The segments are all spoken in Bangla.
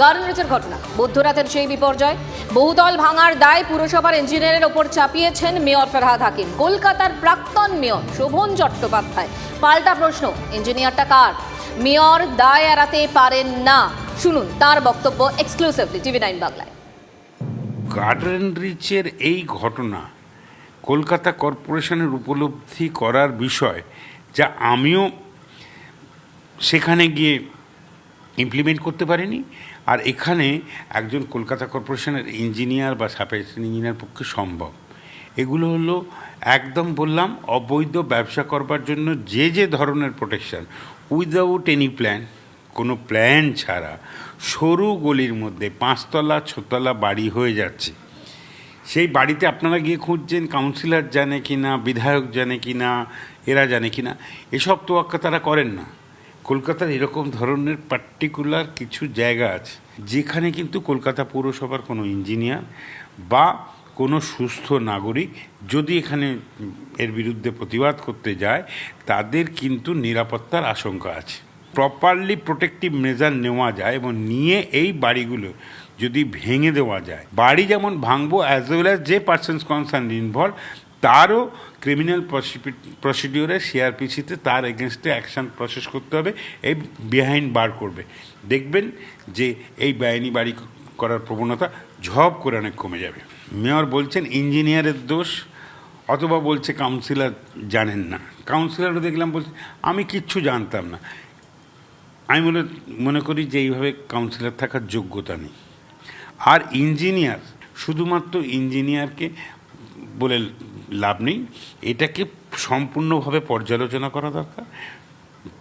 গার্মেন্টসের ঘটনা। মধ্যরাতের সেই বিপর্যয়, বহুদল ভাঙার দায় পুরসভার ইঞ্জিনিয়ারের ওপর চাপিয়েছেন মেয়র ফেরহাদ হাকিম। কলকাতার প্রাক্তন মেয়র শোভন চট্টোপাধ্যায়। পাল্টা প্রশ্ন, ইঞ্জিনিয়ারটা কার? মেয়র দায় এড়াতে পারেন না। শুনুন তার বক্তব্য এক্সক্লুসিভলি টিভি নাইন বাংলায়। গার্ডেন রিচের এই ঘটনা কলকাতা কর্পোরেশনের উপলব্ধি করার বিষয় যা আমিও সেখানে গিয়ে ইমপ্লিমেন্ট করতে পারিনি। আর এখানে একজন কলকাতা কর্পোরেশনের ইঞ্জিনিয়ার বা সাব ইঞ্জিনিয়ার পক্ষে সম্ভব। এগুলো হলো একদম বললাম, অবৈধ ব্যবসা করবার জন্য যে যে ধরনের প্রোটেকশন উইদাউট এনি প্ল্যান কোনো প্ল্যান ছাড়া সরু গলির মধ্যে পাঁচতলা, ছতলা বাড়ি হয়ে যাচ্ছে। সেই বাড়িতে আপনারা গিয়ে খুঁজছেন কাউন্সিলর জানে কি না বিধায়ক জানে কি না এরা জানে কি না এসব তোয়াক্কা তারা করেন না। কলকাতার এরকম ধরনের পার্টিকুলার কিছু জায়গা আছে, যেখানে কিন্তু কলকাতা পৌরসভার কোনো ইঞ্জিনিয়ার বা কোনো সুস্থ নাগরিক যদি এখানে এর বিরুদ্ধে প্রতিবাদ করতে যায়, তাদের কিন্তু নিরাপত্তার আশঙ্কা আছে। প্রপারলি প্রোটেক্টিভ মেজার নেওয়া যায় এবং নিয়ে এই বাড়িগুলো যদি ভেঙে দেওয়া যায়, বাড়ি যেমন ভাঙবো অ্যাজ ওয়েল অ্যাজ যে পার্সনস কনসার্ন ইনভলভ তারও ক্রিমিনাল প্রসিডিওরে সিআরপিসিতে তার এগেনস্টে অ্যাকশন প্রসেস করতে হবে, এই বিহাইন্ড বার করবে। দেখবেন যে এই বেআইনি বাড়ি করার প্রবণতা ঝপ করে অনেক কমে যাবে। মেয়র বলছেন ইঞ্জিনিয়ারের দোষ অথবা বলছে কাউন্সিলর জানেন না। কাউন্সিলরও দেখলাম বলছে, আমি কিচ্ছু জানতাম না। আমি মনে মনে করি যে এইভাবে কাউন্সিলর থাকার যোগ্যতা নেই। আর ইঞ্জিনিয়ার শুধুমাত্র ইঞ্জিনিয়ারকে বলে লাভ নেই। এটাকে সম্পূর্ণভাবে পর্যালোচনা করা দরকার,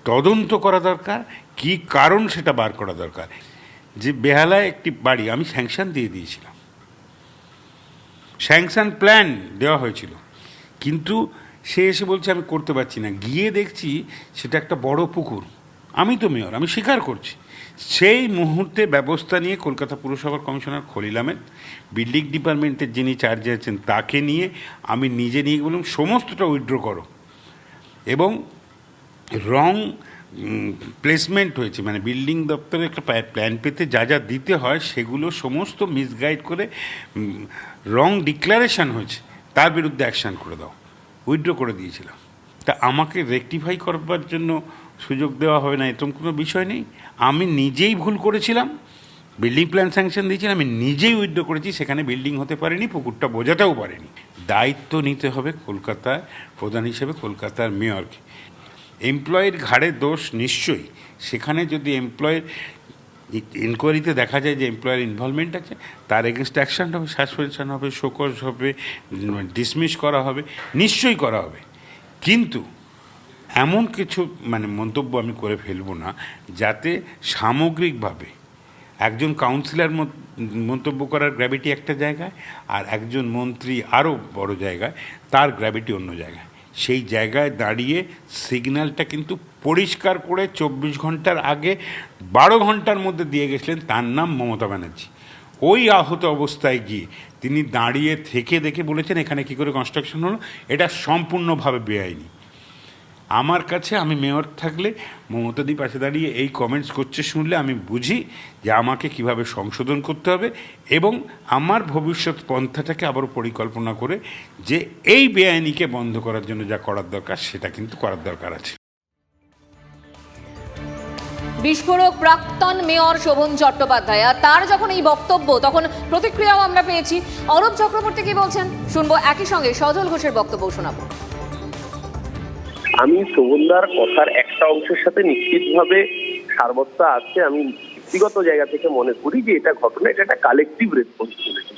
তদন্ত করা দরকার, কি কারণ সেটা বার করা দরকার। যে বেহালায় একটি বাড়ি, আমি স্যাংশন দিয়ে দিয়েছিলাম। স্যাংশন প্ল্যান দেওয়া হয়েছিল। কিন্তু সে এসে বলছে, আমি করতে পারছি না। গিয়ে দেখছি সেটা একটা বড় পুকুর। আমি তো মেয়র, আমি স্বীকার করছি। সেই মুহূর্তে ব্যবস্থা নিয়ে কলকাতা পুরসভার কমিশনার খলিল আহমেদ, বিল্ডিং ডিপার্টমেন্টের যিনি চার্জে আছেন তাকে নিয়ে আমি নিজে নিয়ে বললাম, সমস্তটা উইথড্র করো। এবং রং প্লেসমেন্ট হয়েছে। মানে বিল্ডিং দপ্তরে একটা প্ল্যান পেতে যা যা দিতে হয় সেগুলো সমস্ত মিসগাইড করে রং ডিক্লারেশন হয়েছে। তার বিরুদ্ধে অ্যাকশান করে দাও। উইথড্র করে দিয়েছিলাম। তা আমাকে রেকটিফাই করবার জন্য সুযোগ দেওয়া হবে না, এরকম কোনো বিষয় নেই। আমি নিজেই ভুল করেছিলাম বিল্ডিং প্ল্যান স্যাংশন দিয়েছিলাম, আমি নিজেই উইথড্র করেছি, সেখানে বিল্ডিং হতে পারেনি, পুকুরটা বোঝাতেও পারেনি। দায়িত্ব নিতে হবে কলকাতায় প্রধান হিসেবে, কলকাতার মেয়রকে এমপ্লয়ের ঘাড়ে দোষ নিশ্চয়ই। সেখানে যদি এমপ্লয়ের ইনকোয়ারিতে দেখা যায় যে এমপ্লয়ের ইনভলভমেন্ট আছে, তার এগেনস্ট অ্যাকশন হবে সাসপেনশন হবে শোকজ হবে ডিসমিস করা হবে, নিশ্চয়ই করা হবে। কিন্তু এমন কিছু মানে মন্তব্য আমি করে ফেলব না, যাতে সামগ্রিকভাবে একজন কাউন্সিলর মন্তব্য করার গ্র্যাভিটি একটা জায়গায় আর একজন মন্ত্রী আরও বড় জায়গায়, তার গ্র্যাভিটি অন্য জায়গায়। সেই জায়গায় দাঁড়িয়ে সিগন্যালটা কিন্তু পরিষ্কার করে চব্বিশ ঘণ্টার আগে বারো ঘণ্টার মধ্যে দিয়ে গেছিলেন, তার নাম মমতা ব্যানার্জি। ওই আহত অবস্থায় গিয়ে তিনি দাঁড়িয়ে থেকে দেখে বলেছেন, এখানে কী করে কনস্ট্রাকশন হলো? এটা সম্পূর্ণভাবে বেআইনি। আমার কাছে, আমি মেয়র থাকলে মমতাদি পাশে দাঁড়িয়ে এই কমেন্টস করছে শুনলে আমি বুঝি যে আমাকে কীভাবে সংশোধন করতে হবে এবং আমার ভবিষ্যৎ পন্থাটাকে আবারও পরিকল্পনা করে যে এই বেআইনিকে বন্ধ করার জন্য যা করার দরকার, সেটা কিন্তু করার দরকার আছে। বিস্ফোরক প্রাক্তন মেয়র শোভন চট্টোপাধ্যায়। আর তার যখন এই বক্তব্য, তখন প্রতিক্রিয়াও আমরা পেয়েছি। অরূপ চক্রবর্তী কি বলছেন? শুনব একই সঙ্গে। সজল ঘোষের বক্তব্য শোনাবো। আমি শোভনদার কথার একটা অংশের সাথে নিশ্চিতভাবে সারবত্তা আছে। আমি ব্যক্তিগত জায়গা থেকে মনে করি যে এটা ঘটনা, এটা একটা কালেকটিভ রেসপন্সিবিলিটি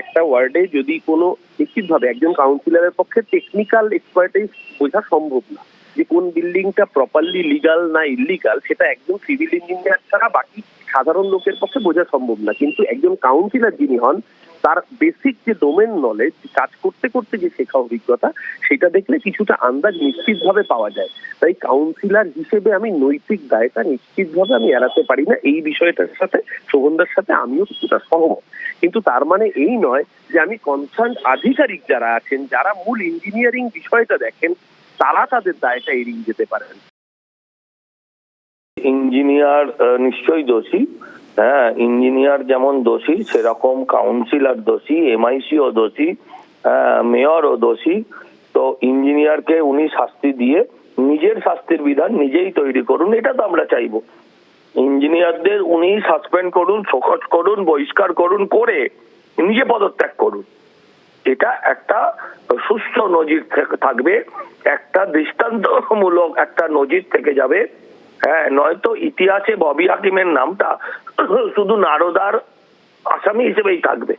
একটা ওয়ার্ডে যদি কোনো, নিশ্চিতভাবে একজন কাউন্সিলরের পক্ষে টেকনিক্যাল এক্সপার্টাইজ বোঝা সম্ভব না। যে কোন বিল্ডিংটা প্রপারলি লিগাল না ইলিগাল সেটা একদম সিভিল ইঞ্জিনিয়ার ছাড়া বাকি সাধারণ লোকের পক্ষে বোঝা সম্ভব না। কিন্তু একজন কাউন্সিলর যিনি হন, তার বেসিক যে ডোমেন নলেজ কাজ করতে করতে যে শেখা অভিজ্ঞতা, সেটা দেখলে কিছুটা আন্দাজ নিশ্চিতভাবে পাওয়া যায়। তাই কাউন্সিলর হিসেবে আমি নৈতিক দায়টা নিশ্চিতভাবে আমি এড়াতে পারি না। এই বিষয়টার সাথে শোভনদার সাথে আমিও কিছুটা সহমত। কিন্তু তার মানে এই নয় যে আমি কনসার্ন আধিকারিক যারা আছেন, যারা মূল ইঞ্জিনিয়ারিং বিষয়টা দেখেন তারা তাদের দায়টা এড়িয়ে যেতে পারেন। ইঞ্জিনিয়ার নিশ্চয়ই দোষী। হ্যাঁ ইঞ্জিনিয়ার যেমন দোষী সেরকম কাউন্সিলর দোষী এমআইসিও দোষী হ্যাঁ, মেয়রও দোষী। তো ইঞ্জিনিয়ারকে উনি শাস্তি দিয়ে নিজের শাস্তির বিধান নিজেই তৈরি করুন এটা তো আমরা চাইব। ইঞ্জিনিয়ারদের উনি সাসপেন্ড করুন শোকজ করুন বহিষ্কার করুন করে নিজে পদত্যাগ করুন। এটা একটা সুস্থ নজির থেকে থাকবে, একটা দৃষ্টান্তমূলক একটা নজির থেকে যাবে। হ্যাঁ নয়তো ইতিহাসে ববি হাকিমের নামটা শুধু নারদার আসামি হিসেবেই থাকবে।